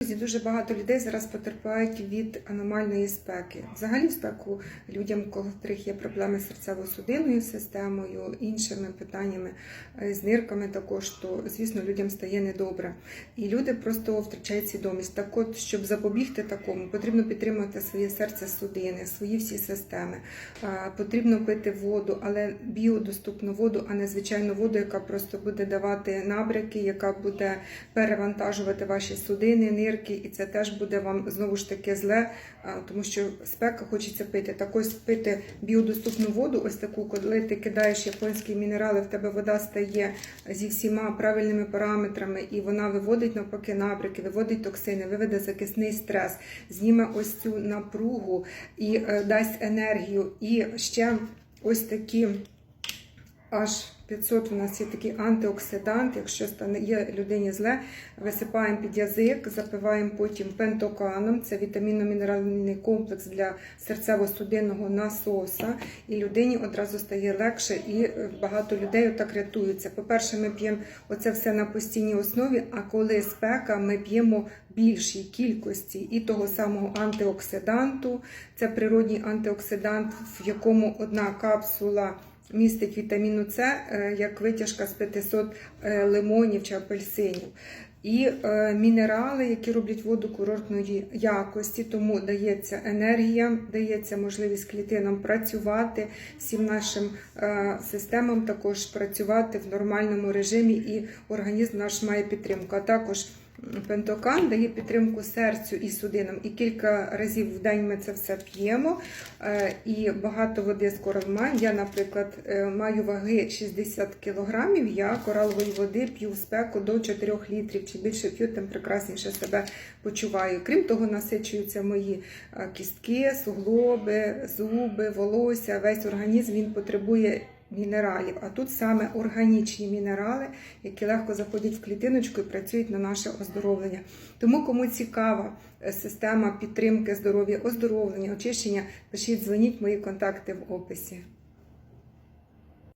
Дуже багато людей зараз потерпають від аномальної спеки. Взагалі, спеку людям, у котрих є проблеми з серцево-судинною системою, іншими питаннями е, з нирками, також то звісно людям стає недобре. І люди просто втрачають свідомість. Так, от, щоб запобігти такому, потрібно підтримати своє серце судини, свої всі системи. Потрібно пити воду, але біодоступну воду, а не звичайну воду, яка просто буде давати набряки, яка буде перевантажувати ваші судини, нирки, і це теж буде вам знову ж таки зле, тому що спека хочеться пити. Так ось пити біодоступну воду, ось таку, коли ти кидаєш японські мінерали, в тебе вода стає зі всіма правильними параметрами, і вона виводить навпаки набряки, виводить токсини, виведе закисний стрес, зніме ось цю напругу і е, дасть енергію. І ще ось такі аж 500 у нас є такий антиоксидант. Якщо є людині зле, висипаємо під язик, запиваємо потім пентоканом. Це вітамінно-мінеральний комплекс для серцево-судинного насоса. І людині одразу стає легше, і е, багато людей отак рятуються. По-перше, ми п'ємо оце все на постійній основі. А коли спека, ми п'ємо більшій кількості і того самого антиоксиданту. Це природній антиоксидант, в якому одна капсула містить вітаміну С, е, як витяжка з 500 е, лимонів чи апельсинів. І е, мінерали, які роблять воду курортної якості, тому дається енергія, дається можливість клітинам працювати, всім нашим системам також працювати в нормальному режимі, і організм наш має підтримку. А також Пентокан дає підтримку серцю і судинам. І кілька разів в день ми це все п'ємо. Е, І багато води скоро маємо. Я, наприклад, е, маю ваги 60 кілограмів. Я коралової води п'ю в спеку до 4 літрів. Чи більше п'ю, тим прекрасніше себе почуваю. Крім того, насичуються мої е, кістки, суглоби, зуби, волосся. Весь організм він потребує мінералів. А тут саме органічні мінерали, які легко заходять в клітиночку і працюють на наше оздоровлення. Тому, кому цікава е, система підтримки здоров'я, оздоровлення, очищення, пишіть, дзвоніть мої контакти в описі.